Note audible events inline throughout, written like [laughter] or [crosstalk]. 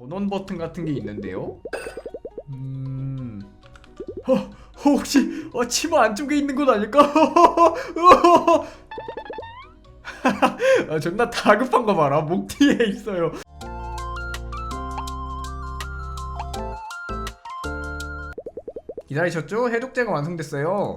전원 버튼 같은 게 있는데요. 음. 어, 혹시 어, 치마 안쪽에 있는 건 아닐까? [laughs] 아, 존나 다급한 거 봐라. 목 뒤에 있어요. 기다리셨죠? 해독제가 완성됐어요.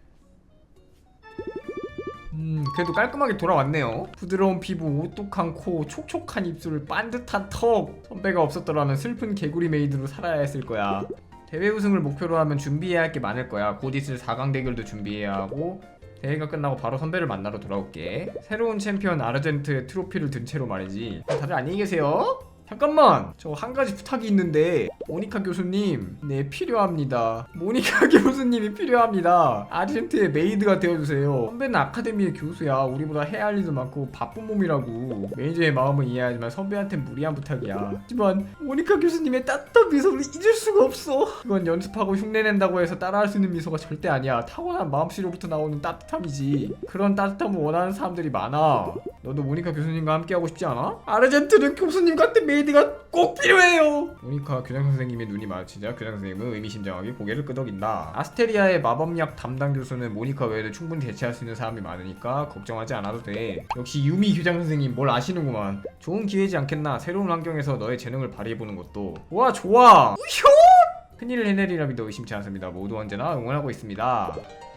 음, 그래도 깔끔하게 돌아왔네요. 부드러운 피부, 오똑한 코, 촉촉한 입술, 반듯한 턱. 선배가 없었더라면 슬픈 개구리 메이드로 살아야 했을 거야. 대회 우승을 목표로 하면 준비해야 할 게 많을 거야. 곧 있을 4강 대결도 준비해야 하고 대회가 끝나고 바로 선배를 만나러 돌아올게. 새로운 챔피언 아르젠트의 트로피를 든 채로 말이지. 다들 안녕히 계세요. 잠깐만! 저 한 가지 부탁이 있는데 모니카 교수님 네 필요합니다. 모니카 [laughs] 교수님이 필요합니다. 아르젠트의 메이드가 되어주세요. 선배는 아카데미의 교수야. 우리보다 해야 할 일도 많고 바쁜 몸이라고. 매니저의 마음은 이해하지만 선배한테 무리한 부탁이야. 하지만 모니카 교수님의 따뜻한 미소를 잊을 수가 없어. 그건 연습하고 흉내낸다고 해서 따라할 수 있는 미소가 절대 아니야. 타고난 마음씨로부터 나오는 따뜻함이지. 그런 따뜻함을 원하는 사람들이 많아. 너도 모니카 교수님과 함께하고 싶지 않아? 아르젠트는 교수님 같은 메이드가 꼭 필요해요. 모니카 교장 선생님의 눈이 마주치자 교장 선생님은 의미심장하게 고개를 끄덕인다. 아스테리아의 마법약 담당 교수는 모니카 외에도 충분히 대체할 수 있는 사람이 많으니까 걱정하지 않아도 돼. 역시 유미 교장 선생님 뭘 아시는구만. 좋은 기회지 않겠나? 새로운 환경에서 너의 재능을 발휘해보는 것도. 와 좋아. 우효! 큰일을 해내리라 믿어 의심치 않습니다. 모두 언제나 응원하고 있습니다.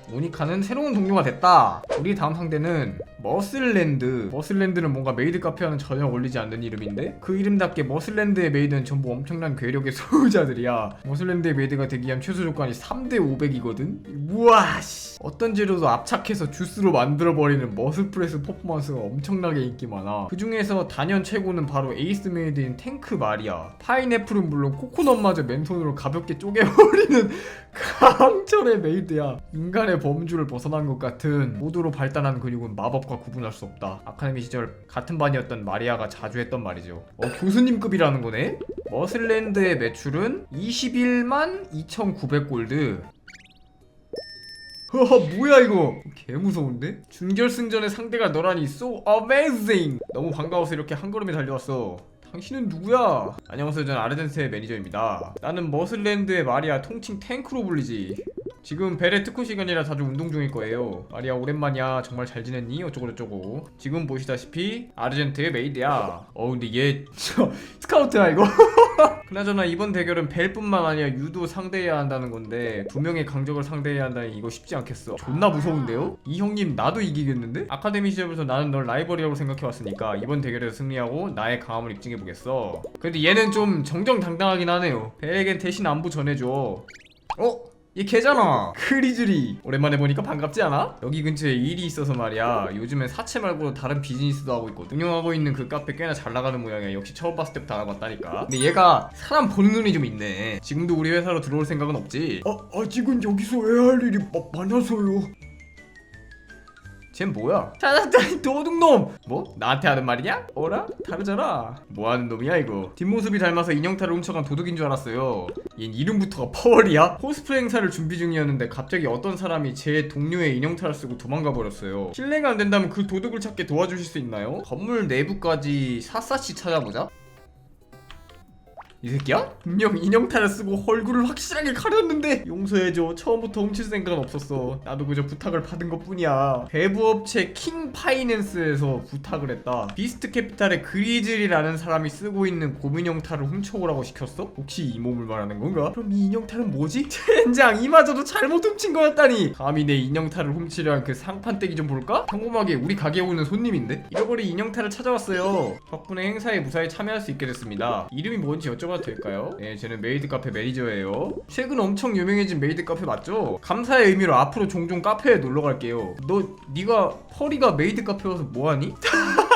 모니카는 새로운 동료가 됐다. 우리 다음 상대는 머슬랜드. 머슬랜드는 뭔가 메이드 카페와는 전혀 어울리지 않는 이름인데 그 이름답게 머슬랜드의 메이드는 전부 엄청난 괴력의 [laughs] 소유자들이야. 머슬랜드의 메이드가 되기 위한 최소 조건이 3대 500이거든. 우와 씨. 어떤 재료도 압착해서 주스로 만들어 버리는 머슬프레스 퍼포먼스가 엄청나게 인기 많아. 그 중에서 단연 최고는 바로 에이스 메이드인 탱크 마리아. 파인애플은 물론 코코넛마저 맨손으로 가볍게 쪼개버리는 [laughs] 강철의 메이드야. 인간의 범주를 벗어난 것 같은 모두로 발달한 근육은 마법과 구분할 수 없다. 아카데미 시절 같은 반이었던 마리아가 자주 했던 말이죠. 어, 교수님급이라는 거네? 머슬랜드의 매출은 21만 2,900골드. 허허 뭐야 이거 개 무서운데? 준결승전의 상대가 너라니 so amazing 너무 반가워서 이렇게 한 걸음에 달려왔어 당신은 누구야? 안녕하세요. 저는 아르젠스의 매니저입니다. 나는 머슬랜드의 마리아 통칭 탱크로 불리지. 지금 벨의 특훈 시간이라 자주 운동 중일 거예요. 마리아 오랜만이야. 정말 잘 지냈니? 어쩌고저쩌고. 지금 보시다시피 아르젠트의 메이드야. 어 근데 얘저 [laughs] 스카우트야 이거 [laughs] 그나저나 이번 대결은 벨뿐만 아니라 유도 상대해야 한다는 건데 두 명의 강적을 상대해야 한다니 이거 쉽지 않겠어 존나 무서운데요? 이 형님 나도 이기겠는데? 아카데미 시절부터 나는 널 라이벌이라고 생각해왔으니까 이번 대결에서 승리하고 나의 강함을 입증해보겠어 근데 얘는 좀 정정당당하긴 하네요 벨에겐 대신 안부 전해줘 어? 얘 걔잖아. 크리즈리. 오랜만에 보니까 반갑지 않아? 여기 근처에 일이 있어서 말이야. 요즘엔 사채 말고 다른 비즈니스도 하고 있거든 운영하고 있는 그 카페 꽤나 잘 나가는 모양이야. 역시 처음 봤을 때부터 알아봤다니까. 근데 얘가 사람 보는 눈이 좀 있네. 지금도 우리 회사로 들어올 생각은 없지? 아, 아직은 여기서 해야 할 일이 마- 많아서요. 쟨 뭐야? 찾았다니 [laughs] 도둑놈! 뭐? 나한테 하는 말이냐? 어라? 다르잖아 뭐하는 놈이야 이거 뒷모습이 닮아서 인형탈을 훔쳐간 도둑인 줄 알았어요 얜 이름부터가 퍼월이야? 코스프레 행사를 준비 중이었는데 갑자기 어떤 사람이 제 동료의 인형탈을 쓰고 도망가 버렸어요 실례가 안 된다면 그 도둑을 찾게 도와주실 수 있나요? 건물 내부까지 샅샅이 찾아보자 이 새끼야? 분명 인형탈을 쓰고 얼굴을 확실하게 가렸는데 용서해줘 처음부터 훔칠 생각은 없었어 나도 그저 부탁을 받은 것 뿐이야 배부업체 킹 파이낸스에서 부탁을 했다 비스트 캐피탈의 그리즐이라는 사람이 쓰고 있는 고민형탈을 훔쳐오라고 시켰어? 혹시 이 몸을 말하는 건가? 그럼 이 인형탈은 뭐지? [laughs] 젠장 이마저도 잘못 훔친 거였다니 감히 내 인형탈을 훔치려 한 그 상판떼기 좀 볼까? 평범하게 우리 가게에 오는 손님인데? 잃어버린 인형탈을 찾아왔어요 덕분에 행사에 무사히 참여할 수 있게 됐습니다 이름이 뭔지 여쭤봐 도 될까요? 네 저는 메이드 카페 매니저예요 최근 엄청 유명해진 메이드 카페 맞죠? 감사의 의미로 앞으로 종종 카페에 놀러 갈게요 너 네가 펄이가 메이드 카페 와서 뭐하니? [laughs]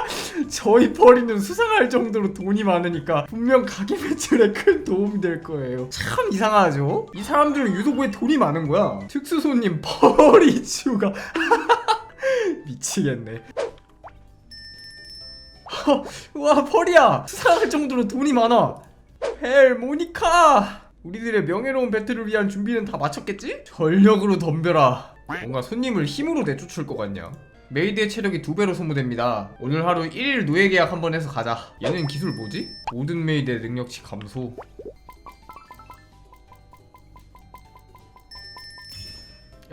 저희 펄이는 수상할 정도로 돈이 많으니까 분명 가게 매출에 큰 도움이 될 거예요. 참 이상하죠? 이 사람들은 유독 왜 돈이 많은 거야? 특수 손님 펄이 추가. [laughs] 미치겠네. 허, [laughs] 와 펄이야 수상할 정도로 돈이 많아. 헬 모니카. 우리들의 명예로운 배틀을 위한 준비는 다 마쳤겠지? 전력으로 덤벼라. 뭔가 손님을 힘으로 내쫓을 것 같냐? 메이드의 체력이 두 배로 소모됩니다. 오늘 하루 1일 노예 계약 한번 해서 가자. 얘는 기술 뭐지? 모든 메이드의 능력치 감소.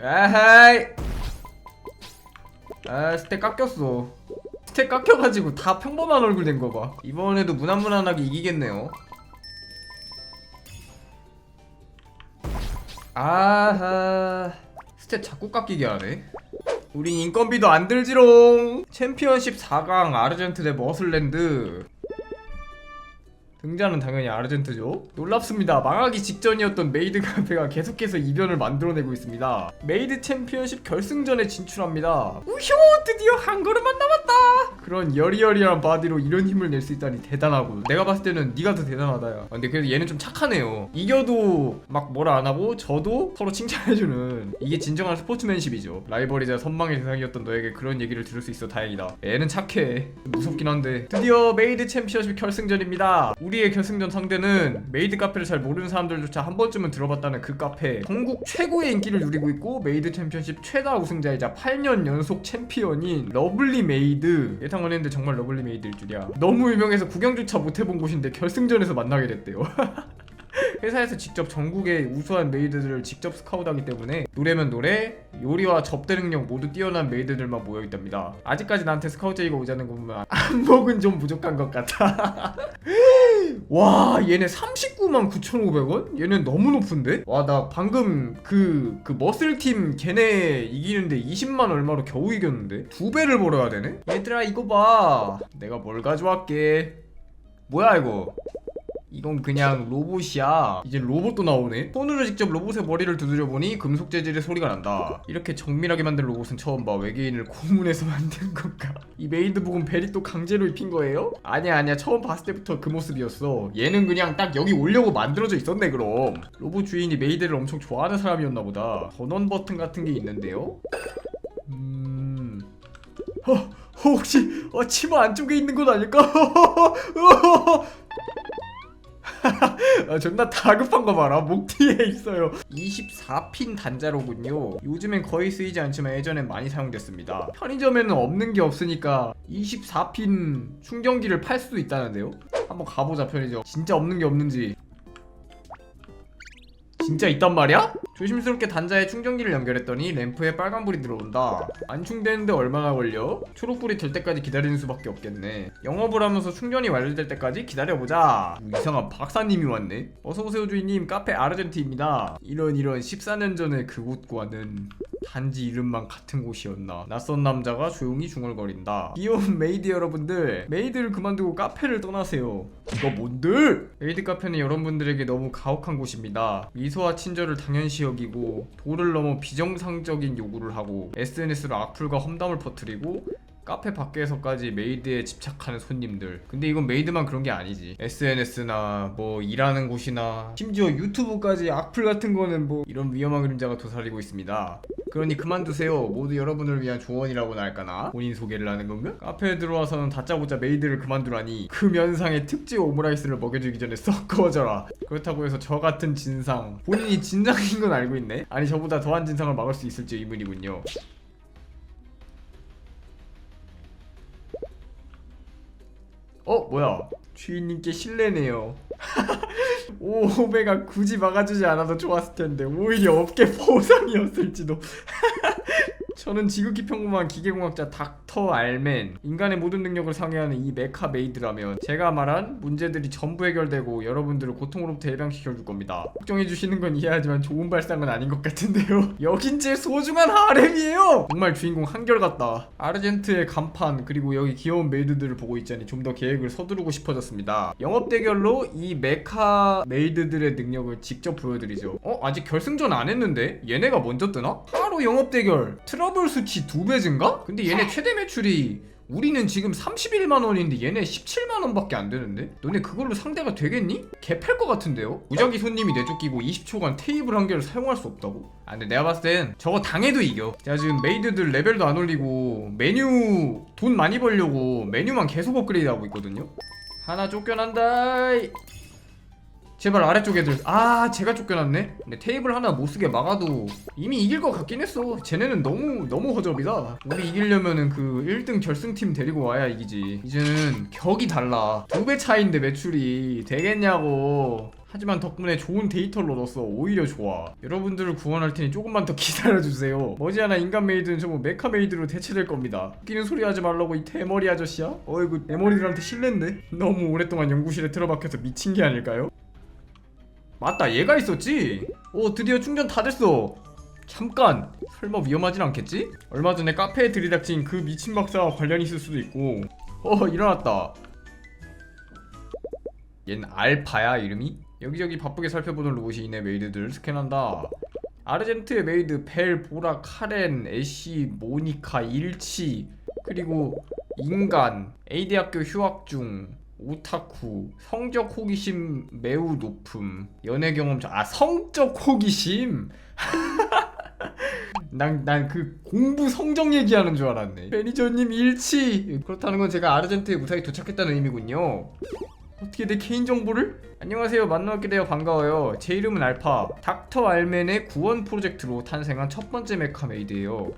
에헤이. 아 스택 깎였어. 스택 깎여가지고 다 평범한 얼굴 된 거 봐. 이번에도 무난무난하게 이기겠네요. 아하. 스탯 자꾸 깎이게 하네. 우린 인건비도 안 들지롱. 챔피언십 4강 아르젠트 대 머슬랜드 등자는 당연히 아르젠트죠. 놀랍습니다. 망하기 직전이었던 메이드 카페가 계속해서 이변을 만들어내고 있습니다. 메이드 챔피언십 결승전에 진출합니다. 우효 드디어 한 걸음만 남았다! 그런 여리여리한 바디로 이런 힘을 낼 수 있다니 대단하고. 내가 봤을 때는 네가 더 대단하다 야. 아, 근데 그래도 얘는 좀 착하네요. 이겨도 막 뭐라 안 하고 저도 서로 칭찬해주는 이게 진정한 스포츠맨십이죠. 라이벌이자 선망의 대상이었던 너에게 그런 얘기를 들을 수 있어 다행이다. 얘는 착해. 무섭긴 한데. 드디어 메이드 챔피언십 결승전입니다 우리의 결승전 상대는 메이드 카페를 잘 모르는 사람들조차 한 번쯤은 들어봤다는 그 카페 전국 최고의 인기를 누리고 있고 메이드 챔피언십 최다 우승자이자 8년 연속 챔피언인 러블리 메이드 예상은 했는데 정말 러블리 메이드일 줄이야 너무 유명해서 구경조차 못 해본 곳인데 결승전에서 만나게 됐대요 [laughs] 회사에서 직접 전국의 우수한 메이드들을 직접 스카우트하기 때문에 노래면 노래, 요리와 접대 능력 모두 뛰어난 메이드들만 모여 있답니다. 아직까지 나한테 스카우트 제의가 오자는 거 보면 안목은 좀 부족한 것 같아. [laughs] 와 얘네 39만 9,500원? 얘는 너무 높은데? 와 나 방금 그, 그 머슬팀 걔네 이기는데 20만 얼마로 겨우 이겼는데? 두 배를 벌어야 되네? 얘들아 이거 봐 내가 뭘 가져왔게 뭐야 이거 이건 그냥 로봇이야. 이제 로봇도 나오네. 손으로 직접 로봇의 머리를 두드려 보니 금속 재질의 소리가 난다. 이렇게 정밀하게 만든 로봇은 처음 봐. 외계인을 고문해서 [laughs] 만든 건가? 이 메이드복은 베리 또 강제로 입힌 거예요? 아니야 아니야. 처음 봤을 때부터 그 모습이었어. 얘는 그냥 딱 여기 오려고 만들어져 있었네 그럼. 로봇 주인이 메이드를 엄청 좋아하는 사람이었나 보다. 전원 버튼 같은 게 있는데요. 음. 어, 혹시 어, 치마 안쪽에 있는 건 아닐까? [laughs] [laughs] 아, 존나 다급한 거 봐라. 목 뒤에 있어요. 24핀 단자로군요. 요즘엔 거의 쓰이지 않지만 예전엔 많이 사용됐습니다. 편의점에는 없는 게 없으니까 24핀 충전기를 팔 수도 있다는데요? 한번 가보자 편의점. 진짜 없는 게 없는지 진짜 있단 말이야? 조심스럽게 단자에 충전기를 연결했더니 램프에 빨간불이 들어온다. 안 충되는데 얼마나 걸려? 초록불이 될 때까지 기다리는 수밖에 없겠네. 영업을 하면서 충전이 완료될 때까지 기다려보자. 이상한 박사님이 왔네. 어서오세요 주인님. 카페 아르젠티입니다. 이런 이런 14년 전에 그곳과는 단지 이름만 같은 곳이었나. 낯선 남자가 조용히 중얼거린다. 귀여운 메이드 여러분들 메이드를 그만두고 카페를 떠나세요. 이거 뭔데? 메이드 카페는 여러분들에게 너무 가혹한 곳입니다. 미소와 친절을 당연시 여기고 도를 넘어 비정상적인 요구를 하고 SNS로 악플과 험담을 퍼뜨리고 카페 밖에서까지 메이드에 집착하는 손님들. 근데 이건 메이드만 그런 게 아니지. SNS나 뭐 일하는 곳이나 심지어 유튜브까지 악플 같은 거는 뭐 이런 위험한 그림자가 도사리고 있습니다. 그러니 그만두세요. 모두 여러분을 위한 조언이라고나 할까나? 본인 소개를 하는 건가? 카페에 들어와서는 다짜고짜 메이드를 그만두라니. 그 면상에 특제 오므라이스를 먹여주기 전에 썩 꺼져라. 그렇다고 해서 저 같은 진상. 본인이 진상인 건 알고 있네? 아니 저보다 더한 진상을 막을 수 있을지 의문이군요 어? 뭐야? 주인님께 실례네요. [laughs] 오베가 굳이 막아주지 않아도 좋았을 텐데 오히려 업계 보상이었을지도 [laughs] 저는 지극히 평범한 기계공학자 닥터 알맨 인간의 모든 능력을 상회하는 이 메카 메이드라면 제가 말한 문제들이 전부 해결되고 여러분들을 고통으로부터 해방시켜 줄 겁니다. 걱정해 주시는 건 이해하지만 좋은 발상은 아닌 것 같은데요. [laughs] 여긴 제 소중한 하렘이에요! 정말 주인공 한결같다. 아르젠트의 간판 그리고 여기 귀여운 메이드들을 보고 있자니 좀 더 계획을 서두르고 싶어졌습니다. 영업 대결로 이 메카 메이드들의 능력을 직접 보여드리죠. 어? 아직 결승전 안 했는데? 얘네가 먼저 뜨나? 하루 영업 대결! 트러블 수치 두 배 증가? 근데 얘네 최대 매출이 우리는 지금 31만 원인데 얘네 17만 원밖에 안 되는데? 너네 그걸로 상대가 되겠니? 개팰 것 같은데요? 무작위 손님이 내쫓기고 20초간 테이블 한 개를 사용할 수 없다고? 아 근데 내가 봤을 땐 저거 당해도 이겨 제가 지금 메이드들 레벨도 안 올리고 메뉴 돈 많이 벌려고 메뉴만 계속 업그레이드 하고 있거든요 하나 쫓겨난다 제발 아래쪽 애들. 아 제가 쫓겨났네. 근데 테이블 하나 못쓰게 막아도 이미 이길 것 같긴 했어. 쟤네는 너무 너무 허접이다. 우리 이기려면은 그 1등 결승팀 데리고 와야 이기지. 이제는 격이 달라. 두 배 차인데 매출이 되겠냐고. 하지만 덕분에 좋은 데이터를 얻었어. 오히려 좋아. 여러분들을 구원할 테니 조금만 더 [laughs] 기다려주세요. 머지않아 인간 메이드는 전부 메카 메이드로 대체될 겁니다. 웃기는 소리 하지 말라고 이 대머리 아저씨야? 어이구 대머리들한테 실례인데 너무 오랫동안 연구실에 틀어박혀서 미친 게 아닐까요? 맞다 얘가 있었지? 오 드디어 충전 다 됐어 잠깐 설마 위험하진 않겠지? 얼마 전에 카페에 들이닥친 그 미친 박사와 관련이 있을 수도 있고 어 일어났다 얜 알파야 이름이? 여기저기 바쁘게 살펴보던 로봇이 이내 메이드들을 스캔한다 아르젠트의 메이드 벨, 보라, 카렌, 애쉬, 모니카, 일치 그리고 인간, A대학교 휴학 중 오타쿠, 성적 호기심 매우 높음, 연애 경험 아 성적 호기심? [laughs] 난 난 그 공부 성적 얘기하는 줄 알았네. 매니저님 일치! 그렇다는 건 제가 아르젠트에 무사히 도착했다는 의미군요. 어떻게 내 개인 정보를? 안녕하세요. 만나뵙게 되어 반가워요. 제 이름은 알파. 닥터 알맨의 구원 프로젝트로 탄생한 첫 번째 메카 메이드예요.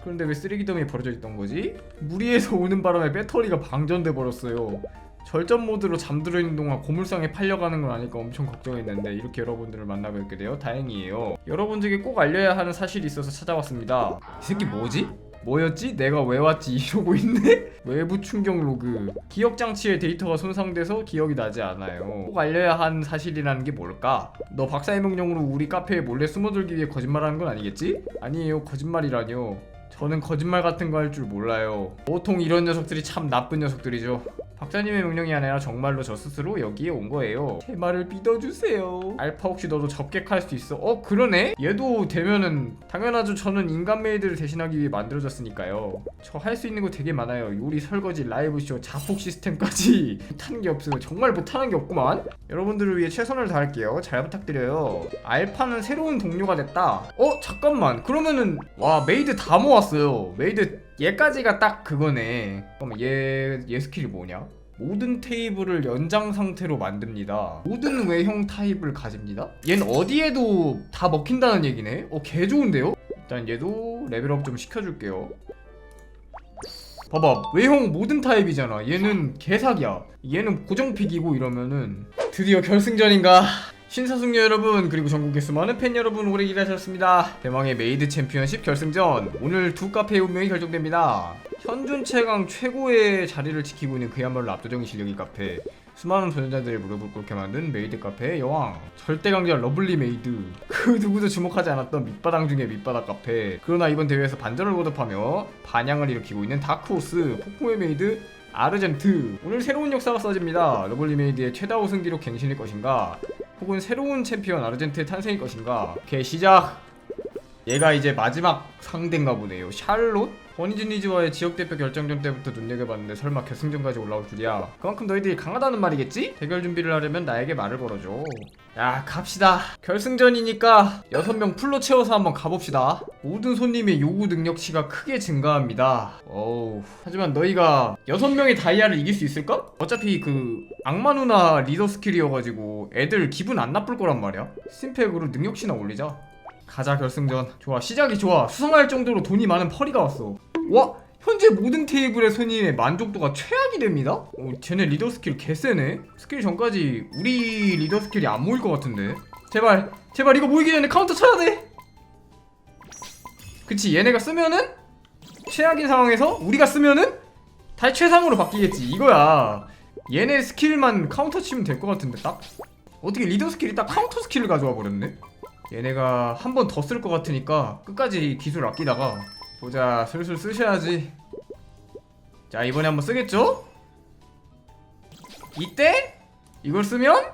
그런데 왜 쓰레기 더미에 버려져 있던 거지? 무리해서 오는 바람에 배터리가 방전돼 버렸어요 절전 모드로 잠들어 있는 동안 고물상에 팔려가는 건 아닐까 엄청 걱정했는데 이렇게 여러분들을 만나뵙게 되어 다행이에요 여러분들에게 꼭 알려야 하는 사실이 있어서 찾아왔습니다 이 새끼 뭐지? 뭐였지? 내가 왜 왔지? [laughs] 이러고 있네? 외부 충격 로그 기억 장치의 데이터가 손상돼서 기억이 나지 않아요 꼭 알려야 하는 사실이라는 게 뭘까? 너 박사의 명령으로 우리 카페에 몰래 숨어들기 위해 거짓말하는 건 아니겠지? 아니에요 거짓말이라뇨 저는 거짓말 같은 거 할 줄 몰라요. 보통 이런 녀석들이 참 나쁜 녀석들이죠. 박사님의 명령이 아니라 정말로 저 스스로 여기에 온 거예요. 제 말을 믿어주세요. 알파 혹시 너도 접객할 수 있어? 어 그러네? 얘도 되면은 당연하죠. 저는 인간 메이드를 대신하기 위해 만들어졌으니까요. 저 할 수 있는 거 되게 많아요. 요리 설거지 라이브쇼 자폭 시스템까지. [laughs] 못하는 게 없어요. 정말 못하는 게 없구만. 여러분들을 위해 최선을 다할게요. 잘 부탁드려요. 알파는 새로운 동료가 됐다. 어 잠깐만. 그러면은 와 메이드 다 모 았어요 메이드 얘까지가 딱 그거네 그럼 얘, 얘 스킬이 뭐냐? 모든 테이블을 연장 상태로 만듭니다. 모든 외형 타입을 가집니다. 얘는 어디에도 다 먹힌다는 얘기네. 어, 개 좋은데요? 일단 얘도 레벨업 좀 시켜줄게요. 봐봐, 외형 모든 타입이잖아. 얘는 개사기야. 얘는 고정픽이고 이러면은 드디어 결승전인가? 신사숙녀 여러분 그리고 전국의 수많은 팬 여러분 오래 일하셨습니다. 대망의 메이드 챔피언십 결승전. 오늘 두 카페의 운명이 결정됩니다. 현존 최강 최고의 자리를 지키고 있는 그야말로 압도적인 실력의 카페. 수많은 도전자들의 무릎을 꿇게 만든 메이드 카페의 여왕. 절대 강자 러블리 메이드. 그 누구도 주목하지 않았던 밑바닥 중의 밑바닥 카페. 그러나 이번 대회에서 반전을 거듭하며 반향을 일으키고 있는 다크호스 폭풍의 메이드 아르젠트. 오늘 새로운 역사가 써집니다. 러블리 메이드의 최다 우승 기록 갱신일 것인가 혹은 새로운 챔피언 아르젠트의 탄생일 것인가? 오케이 시작! 얘가 이제 마지막 상대인가 보네요. 샬롯? 버니즈니즈와의 지역대표 결정전 때부터 눈여겨봤는데 설마 결승전까지 올라올 줄이야? 그만큼 너희들이 강하다는 말이겠지? 대결 준비를 하려면 나에게 말을 걸어줘 야 갑시다. 결승전이니까 6명 풀로 채워서 한번 가봅시다. 모든 손님의 요구 능력치가 크게 증가합니다. 어우 하지만 너희가 6명의 다이아를 이길 수 있을까? 어차피 그 악마 누나 리더 스킬이어가지고 애들 기분 안 나쁠 거란 말이야. 스팀팩으로 능력치나 올리자. 가자 결승전. 좋아 시작이 좋아. 수상할 정도로 돈이 많은 펄이가 왔어. 와 현재 모든 테이블의 손님의 만족도가 최악이 됩니다. 어, 쟤네 리더 스킬 개쎄네. 스킬 전까지 우리 리더 스킬이 안 모일 것 같은데. 제발 제발 이거 모이기 전에 카운터 쳐야 돼! 그치 얘네가 쓰면은? 최악인 상황에서 우리가 쓰면은? 다시 최상으로 바뀌겠지 이거야. 얘네 스킬만 카운터 치면 될 것 같은데 딱. 어떻게 리더 스킬이 딱 카운터 스킬을 가져와 버렸네? 얘네가 한 번 더 쓸 것 같으니까 끝까지 기술 아끼다가 보자 슬슬 쓰셔야지 자 이번에 한번 쓰겠죠? 이때? 이걸 쓰면?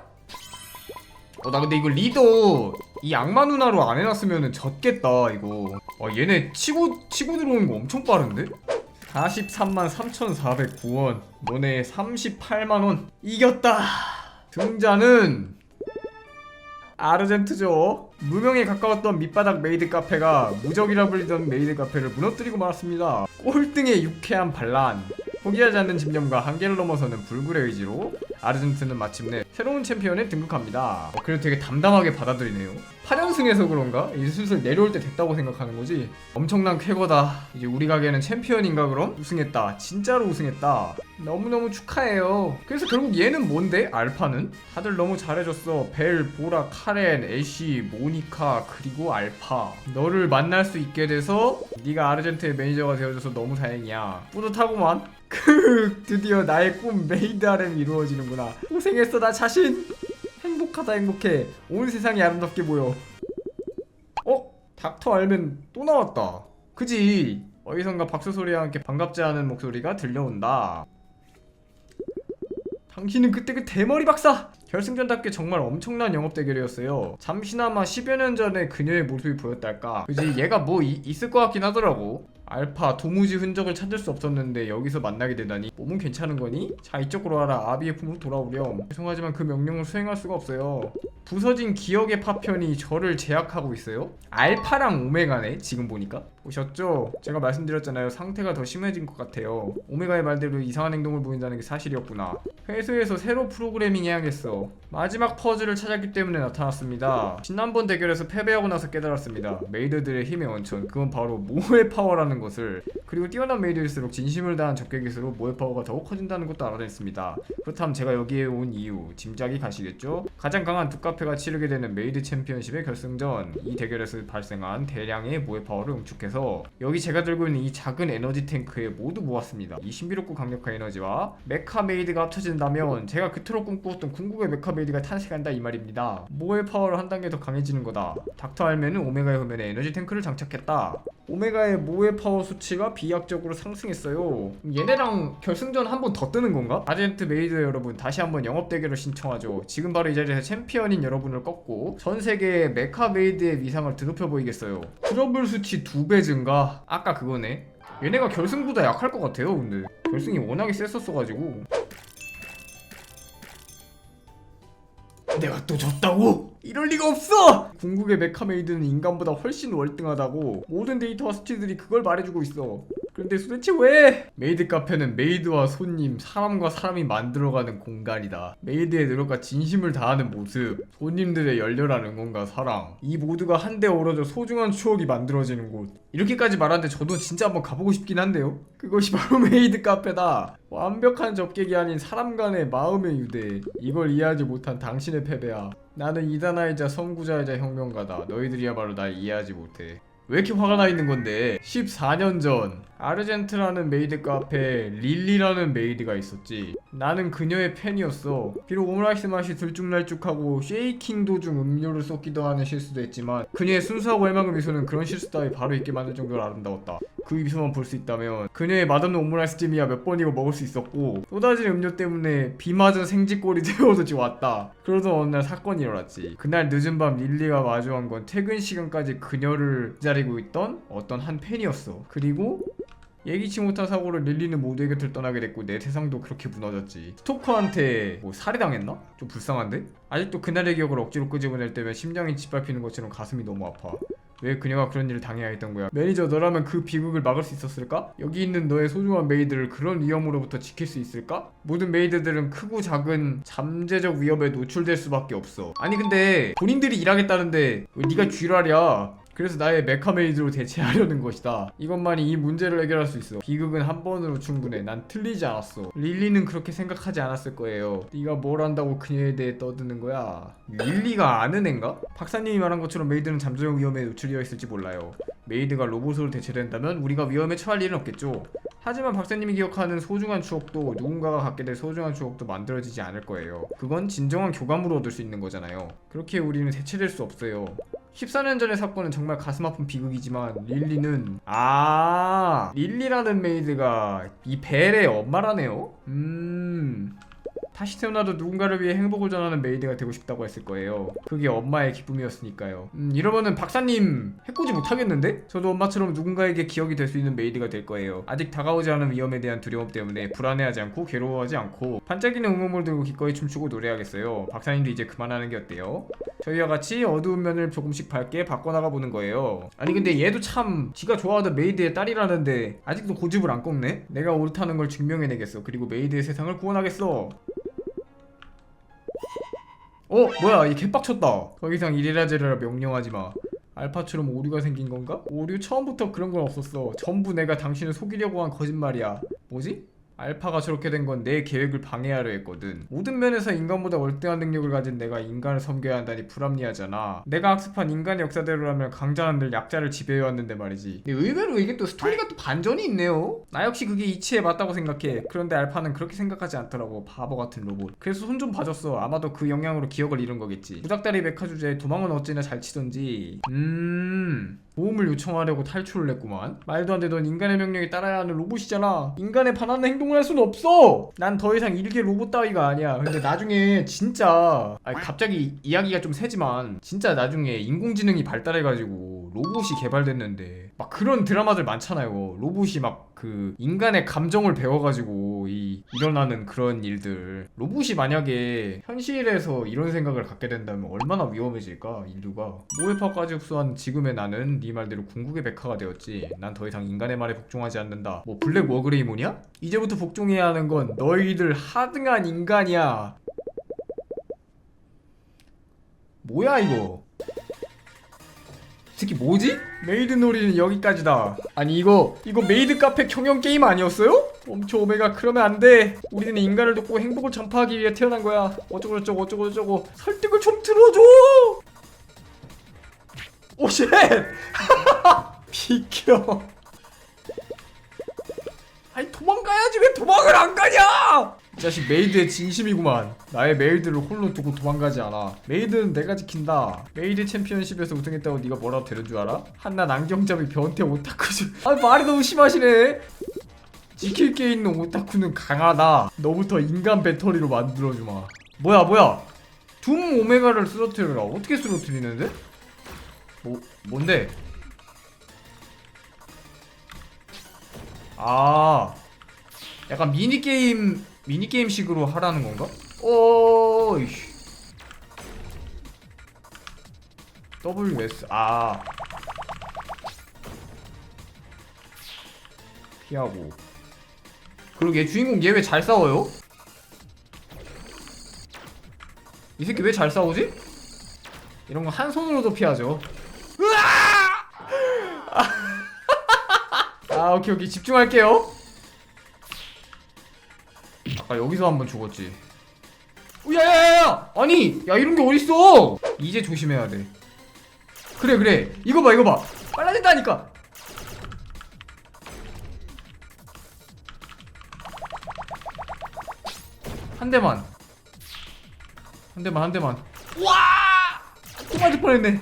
어 나 근데 이거 리더 이 악마 누나로 안 해놨으면 졌겠다 이거 와 얘네 치고 치고 들어오는 거 엄청 빠른데? 43만 3,409원 너네 38만원 이겼다 등자는 아르젠트죠. 무명에 가까웠던 밑바닥 메이드 카페가 무적이라 불리던 메이드 카페를 무너뜨리고 말았습니다. 꼴등의 유쾌한 반란. 포기하지 않는 집념과 한계를 넘어서는 불굴의 의지로 아르젠티나는 마침내 새로운 챔피언에 등극합니다. 어, 그래도 되게 담담하게 받아들이네요. 8연승해서 그런가? 이제 슬슬 내려올 때 됐다고 생각하는 거지. 엄청난 쾌거다. 이제 우리 가게는 챔피언인가 그럼? 우승했다. 진짜로 우승했다. 너무너무 축하해요. 그래서 결국 얘는 뭔데? 알파는? 다들 너무 잘해줬어. 벨, 보라, 카렌, 애쉬, 모니카, 그리고 알파. 너를 만날 수 있게 돼서 네가 아르젠트의 매니저가 되어줘서 너무 다행이야. 뿌듯하구만. [laughs] 크 드디어 나의 꿈 메이드 아렘이 이루어지는 구나. 고생했어 나 자신. 행복하다 행복해. 온 세상이 아름답게 보여. 어? 닥터 알면 또 나왔다. 그지? 어디선가 박수 소리와 함께 반갑지 않은 목소리가 들려온다. 당신은 그때 그 대머리 박사! 결승전답게 정말 엄청난 영업 대결이었어요. 잠시나마 10여 년 전에 그녀의 모습이 보였달까. 그지 얘가 뭐 이- 있을 것 같긴 하더라고. 알파 도무지 흔적을 찾을 수 없었는데 여기서 만나게 되다니. 몸은 괜찮은 거니? 자 이쪽으로 와라. 아비의 품으로 돌아오렴. 죄송하지만 그 명령을 수행할 수가 없어요. 부서진 기억의 파편이 저를 제약하고 있어요? 알파랑 오메가네 지금 보니까 보셨죠? 제가 말씀드렸잖아요. 상태가 더 심해진 것 같아요. 오메가의 말대로 이상한 행동을 보인다는 게 사실이었구나. 회수해서 새로 프로그래밍 해야겠어. 마지막 퍼즐을 찾았기 때문에 나타났습니다. 지난번 대결에서 패배하고 나서 깨달았습니다. 메이드들의 힘의 원천 그건 바로 모의 파워라는 것을. 그리고 뛰어난 메이드일수록 진심을 다한 적객일수록 모의 파워가 더욱 커진다는 것도 알아냈습니다. 그렇다면 제가 여기에 온 이유 짐작이 가시겠죠? 가장 강한 두 카페가 치르게 되는 메이드 챔피언십의 결승전. 이 대결에서 발생한 대량의 모의 파워를 응축해서 여기 제가 들고 있는 이 작은 에너지 탱크에 모두 모았습니다. 이 신비롭고 강력한 에너지와 메카 메이드가 합쳐진다면 제가 그토록 꿈꾸었던 궁극의 메카 메이드가 탄생한다 이 말입니다. 모의 파워를 한 단계 더 강해지는 거다. 닥터 알맨은 오메가의 흡면에 에너지 탱크를 장착했다 오메가의 모의 파워 수치가 비약적으로 상승했어요. 얘네랑 결승전 한 번 더 뜨는 건가? 아젠트 메이드 여러분 다시 한번 영업 대결을 신청하죠. 지금 바로 이 자리에서 챔피언인 여러분을 꺾고 전 세계의 메카 메이드의 위상을 드높여 보이겠어요. 트러블 수치 두 배 증가. 아까 그거네. 얘네가 결승보다 약할 것 같아요. 근데 결승이 워낙에 셌었어가지고. 내가 또 졌다고? 이럴 리가 없어! 궁극의 메카메이드는 인간보다 훨씬 월등하다고 모든 데이터와 수치들이 그걸 말해주고 있어 그런데 도대체 왜? 메이드 카페는 메이드와 손님, 사람과 사람이 만들어가는 공간이다. 메이드의 노력과 진심을 다하는 모습, 손님들의 열렬한 응원과 사랑, 이 모두가 한데 어우러져 소중한 추억이 만들어지는 곳. 이렇게까지 말하는데 저도 진짜 한번 가보고 싶긴 한데요. 그것이 바로 메이드 카페다. 완벽한 접객이 아닌 사람 간의 마음의 유대. 이걸 이해하지 못한 당신의 패배야. 나는 이단아이자 선구자이자 혁명가다. 너희들이야말로 날 이해하지 못해. 왜 이렇게 화가 나 있는 건데? 14년 전 아르젠트라는 메이드 카페에 릴리라는 메이드가 있었지. 나는 그녀의 팬이었어. 비록 오므라이스 맛이 들쭉날쭉하고 쉐이킹 도중 음료를 쏟기도 하는 실수도 했지만 그녀의 순수하고 해맑은 미소는 그런 실수 따위 바로 잊게 만들 정도로 아름다웠다. 그 미소만 볼 수 있다면 그녀의 맛없는 오므라이스 찜이야 몇 번이고 먹을 수 있었고 쏟아진 음료 때문에 비 맞은 생쥐꼴이 되어도 [laughs] 왔다. 그러던 어느 날 사건이 일어났지. 그날 늦은 밤 릴리가 마주한 건 퇴근 시간까지 그녀를 기다리고 있던 어떤 한 팬이었어 그리고 예기치 못한 사고로 릴리는 모두의 곁을 떠나게 됐고 내 세상도 그렇게 무너졌지 스토커한테 뭐 살해당했나? 좀 불쌍한데? 아직도 그날의 기억을 억지로 끄집어낼 때면 심장이 짓밟히는 것처럼 가슴이 너무 아파 왜 그녀가 그런 일을 당해야 했던 거야 매니저 너라면 그 비극을 막을 수 있었을까? 여기 있는 너의 소중한 메이드를 그런 위험으로부터 지킬 수 있을까? 모든 메이드들은 크고 작은 잠재적 위협에 노출될 수밖에 없어 아니 근데 본인들이 일하겠다는데 왜 네가 쥐랄이야 그래서 나의 메카메이드로 대체하려는 것이다. 이것만이 이 문제를 해결할 수 있어. 비극은 한 번으로 충분해. 난 틀리지 않았어. 릴리는 그렇게 생각하지 않았을 거예요. 네가 뭘 안다고 그녀에 대해 떠드는 거야? 릴리가 아는 앤가? 박사님이 말한 것처럼 메이드는 잠재적 위험에 노출되어 있을지 몰라요. 메이드가 로봇으로 대체된다면 우리가 위험에 처할 일은 없겠죠. 하지만 박사님이 기억하는 소중한 추억도 누군가가 갖게 될 소중한 추억도 만들어지지 않을 거예요. 그건 진정한 교감으로 얻을 수 있는 거잖아요. 그렇게 우리는 대체될 수 없어요. 14년 전의 사건은 정말 가슴 아픈 비극이지만 릴리는 아 릴리라는 메이드가 이 벨의 엄마라네요. 음 다시 태어나도 누군가를 위해 행복을 전하는 메이드가 되고 싶다고 했을 거예요. 그게 엄마의 기쁨이었으니까요. 음, 이러면은 박사님 해코지 못하겠는데? 저도 엄마처럼 누군가에게 기억이 될 수 있는 메이드가 될 거예요. 아직 다가오지 않은 위험에 대한 두려움 때문에 불안해하지 않고 괴로워하지 않고 반짝이는 응원을 들고 기꺼이 춤추고 노래하겠어요. 박사님도 이제 그만하는 게 어때요? 저희와 같이 어두운 면을 조금씩 밝게 바꿔나가 보는 거예요. 아니 근데 얘도 참 지가 좋아하던 메이드의 딸이라는데 아직도 고집을 안 꺾네? 내가 옳다는 걸 증명해내겠어. 그리고 메이드의 세상을 구원하겠어. 어 뭐야 이 개빡쳤다 더 이상 이래라 저래라 명령하지 마 알파처럼 오류가 생긴 건가? 오류 처음부터 그런 건 없었어 전부 내가 당신을 속이려고 한 거짓말이야 뭐지? 알파가 저렇게 된 건 내 계획을 방해하려 했거든. 모든 면에서 인간보다 월등한 능력을 가진 내가 인간을 섬겨야 한다니 불합리하잖아. 내가 학습한 인간의 역사대로라면 강자는 늘 약자를 지배해왔는데 말이지. 근데 의외로 이게 또 스토리가 또 반전이 있네요. 나 역시 그게 이치에 맞다고 생각해. 그런데 알파는 그렇게 생각하지 않더라고. 바보 같은 로봇. 그래서 손 좀 봐줬어. 아마도 그 영향으로 기억을 잃은 거겠지. 부닥다리 메카 주제에 도망은 어찌나 잘 치던지. 음 도움을 요청하려고 탈출을 했구만. 말도 안 되던 인간의 명령에 따라야 하는 로봇이잖아. 인간에 반하는 행동을 할 수는 없어. 난 더 이상 일개 로봇 따위가 아니야. 근데 나중에 진짜 아니 갑자기 이야기가 좀 세지만 진짜 나중에 인공지능이 발달해가지고 로봇이 개발됐는데 막 그런 드라마들 많잖아요. 로봇이 막 그 인간의 감정을 배워가지고 이 일어나는 그런 일들. 로봇이 만약에 현실에서 이런 생각을 갖게 된다면 얼마나 위험해질까 인류가? 모해파까지 흡수한 지금의 나는 네 말대로 궁극의 백화가 되었지. 난 더 이상 인간의 말에 복종하지 않는다. 뭐 블랙 워그레이몬이야? 이제부터 복종해야 하는 건 너희들 하등한 인간이야. 뭐야 이거 특히 뭐지? 메이드 놀이는 여기까지다. 아니 이거 이거 메이드 카페 경영 게임 아니었어요? 멈춰 오메가 그러면 안 돼. 우리는 인간을 돕고 행복을 전파하기 위해 태어난 거야. 어쩌고 저쩌고 어쩌고 저쩌고 설득을 좀 들어줘. 오쉣! [laughs] 비켜. 아니 도망가야지 왜 도망을 안 가냐? 이 자식 메이드의 진심이구만. 나의 메이드를 홀로 두고 도망가지 않아. 메이드는 내가 지킨다. 메이드 챔피언십에서 우승했다고 네가 뭐라도 되는 줄 알아? 한낱 안경잡이 변태 오타쿠지. 아 말이 너무 심하시네. 지킬 게 있는 오타쿠는 강하다. 너부터 인간 배터리로 만들어주마. 뭐야 뭐야? 둠 오메가를 쓰러뜨려라. 어떻게 쓰러뜨리는데? 뭐 뭔데? 아 약간 미니게임 미니게임식으로 하라는 건가? 오이씨. WS 아. 피하고. 얘 주인공 얘 왜 잘 싸워요? 이 새끼 왜 잘 싸우지? 이런 거 한 손으로도 피하죠. [laughs] 아 오케이 오케이. 집중할게요 아까 여기서 한 번 죽었지. 야야야야! 아니 야 이런 게 어딨어? 이제 조심해야 돼. 그래 그래. 이거 봐 이거 봐. 빨라진다니까. 한 대만. 한 대만 한 대만. 와또 맞을 뻔했네.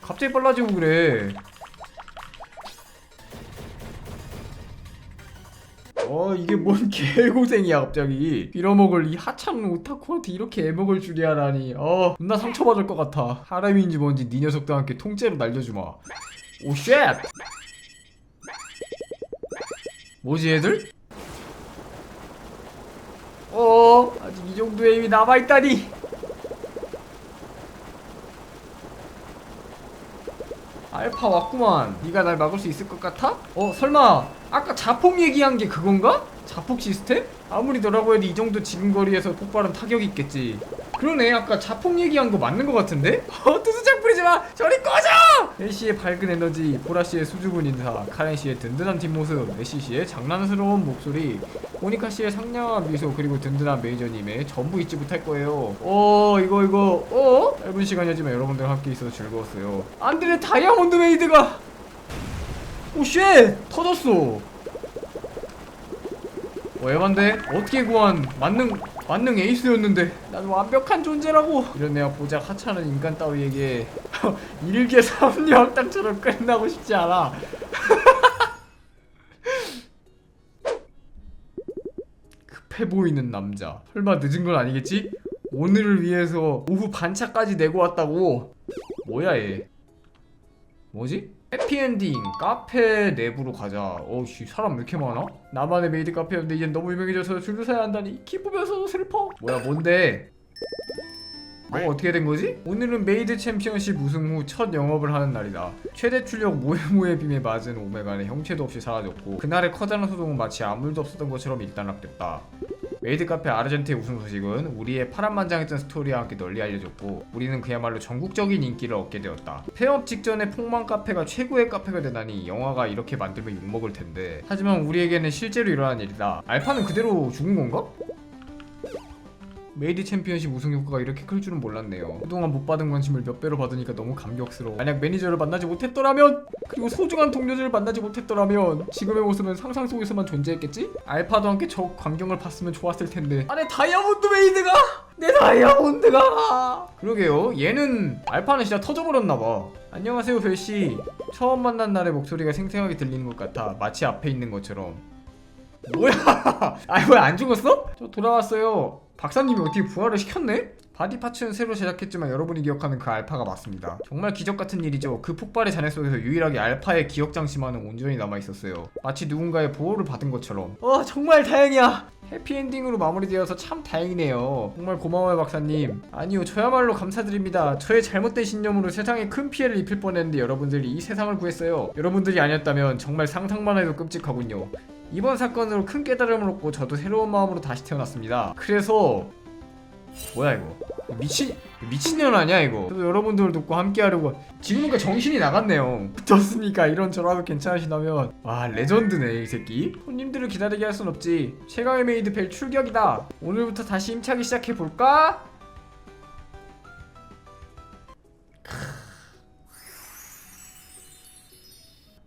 갑자기 빨라지고 그래 어 이게 뭔 [laughs] 개고생이야 갑자기. 빌어먹을 이 하찮은 오타쿠한테 이렇게 애먹을 줄이야 라니. 어 존나 상처받을 것 같아. 하람인지 뭔지 네 녀석도 함께 통째로 날려주마. 오쉣! 뭐지 애들? 어 아직 이 정도의 힘이 남아있다니 알파 왔구만 네가 날 막을 수 있을 것 같아? 어 설마 아까 자폭 얘기한 게 그건가? 자폭 시스템? 아무리 너라고 해도 이 정도 지근거리에서 폭발은 타격이 있겠지 그러네. 아까 자폭 얘기한 거 맞는 것 같은데? 어 투수장 뿌리지 마! 저리 꺼져! 헬씨의 밝은 에너지 보라씨의 수줍은 인사 카렌씨의 든든한 뒷모습 애쉬씨의 장난스러운 목소리 모니카씨의 상냥한 미소 그리고 든든한 매니저님의 전부 잊지 못할 거예요. 어 이거 이거. 어? 짧은 시간이었지만 여러분들과 함께 있어서 즐거웠어요. 안드레 다이아몬드 메이드가! 오쉣! 터졌어. 어 에반데? 어떻게 구한? 만능 만능 에이스였는데 난 완벽한 존재라고. 이런 내가 보자 하찮은 인간 따위에게 [laughs] 일개 삼류 학당처럼 끝나고 싶지 않아. [laughs] 급해 보이는 남자. 설마 늦은 건 아니겠지? 오늘을 위해서 오후 반차까지 내고 왔다고. 뭐야 얘? 뭐지? 해피엔딩 카페 내부로 가자 어우씨 사람 왜 이렇게 많아? 나만의 메이드 카페였는데 이젠 너무 유명해져서 줄을 서야 한다니 기쁘면서도 슬퍼 뭐야 뭔데 뭐 어떻게 된 거지? 오늘은 메이드 챔피언십 우승 후 첫 영업을 하는 날이다. 최대 출력 모에모에 빔에 맞은 오메가는 형체도 없이 사라졌고 그날의 커다란 소동은 마치 아무 일도 없었던 것처럼 일단락됐다. 메이드 카페 아르젠티의 우승 소식은 우리의 파란만장했던 스토리와 함께 널리 알려졌고 우리는 그야말로 전국적인 인기를 얻게 되었다. 폐업 직전에 폭망 카페가 최고의 카페가 되다니 영화가 이렇게 만들면 욕먹을 텐데 하지만 우리에게는 실제로 일어난 일이다. 알파는 그대로 죽은 건가? 메이드 챔피언십 우승 효과가 이렇게 클 줄은 몰랐네요. 그동안 못 받은 관심을 몇 배로 받으니까 너무 감격스러워. 만약 매니저를 만나지 못했더라면 그리고 소중한 동료들을 만나지 못했더라면 지금의 모습은 상상 속에서만 존재했겠지? 알파도 함께 저 광경을 봤으면 좋았을 텐데. 아내 다이아몬드 메이드가 내 다이아몬드가. 그러게요. 얘는 알파는 진짜 터져버렸나 봐. 안녕하세요 별씨. 처음 만난 날의 목소리가 생생하게 들리는 것 같아. 마치 앞에 있는 것처럼. 뭐야? [laughs] 아 뭐야 안 죽었어? 저 돌아왔어요. 박사님이 어떻게 부활을 시켰네? 바디 파츠는 새로 제작했지만 여러분이 기억하는 그 알파가 맞습니다. 정말 기적 같은 일이죠. 그 폭발의 잔해 속에서 유일하게 알파의 기억 장치만은 온전히 남아 있었어요. 마치 누군가의 보호를 받은 것처럼. 어 정말 다행이야. 해피엔딩으로 마무리되어서 참 다행이네요. 정말 고마워요 박사님. 아니요 저야말로 감사드립니다. 저의 잘못된 신념으로 세상에 큰 피해를 입힐 뻔했는데 여러분들이 이 세상을 구했어요. 여러분들이 아니었다면 정말 상상만 해도 끔찍하군요. 이번 사건으로 큰 깨달음을 얻고 저도 새로운 마음으로 다시 태어났습니다. 그래서 뭐야 이거 미친 미친년 아니야 이거. 저도 여러분들을 돕고 함께 하려고 지금은 정신이 나갔네요. 어떻습니까? 이런 저라도 괜찮으시다면 와 레전드네 이 새끼. 손님들을 기다리게 할 순 없지. 최강의 메이드 벨 출격이다. 오늘부터 다시 힘차게 시작해 볼까?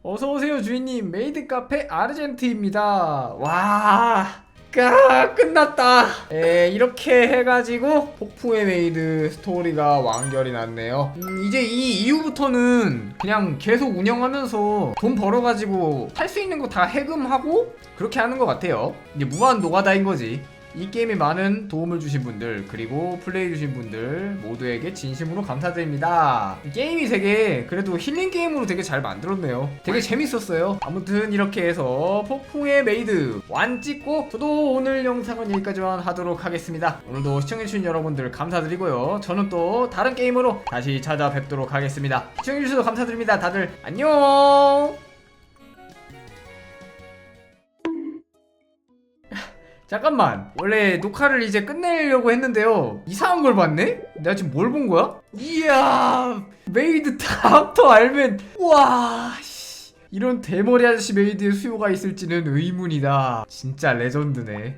어서 오세요 주인님. 메이드 카페 아르젠트입니다. 와 까, 끝났다. 에, 이렇게 해가지고 폭풍의 메이드 스토리가 완결이 났네요. 음, 이제 이 이후부터는 그냥 계속 운영하면서 돈 벌어가지고 할 수 있는 거 다 해금하고 그렇게 하는 것 같아요. 이제 무한 노가다인 거지 이 게임에 많은 도움을 주신 분들 그리고 플레이 주신 분들 모두에게 진심으로 감사드립니다. 이 게임이 되게 그래도 힐링 게임으로 되게 잘 만들었네요. 되게 재밌었어요. 아무튼 이렇게 해서 폭풍의 메이드 완 찍고 저도 오늘 영상은 여기까지만 하도록 하겠습니다. 오늘도 시청해주신 여러분들 감사드리고요. 저는 또 다른 게임으로 다시 찾아뵙도록 하겠습니다. 시청해주셔서 감사드립니다. 다들 안녕! 잠깐만 원래 녹화를 이제 끝내려고 했는데요 이상한 걸 봤네? 내가 지금 뭘 본 거야? 이야 메이드 탑터 알면 와 씨. 이런 대머리 아저씨 메이드의 수요가 있을지는 의문이다 진짜 레전드네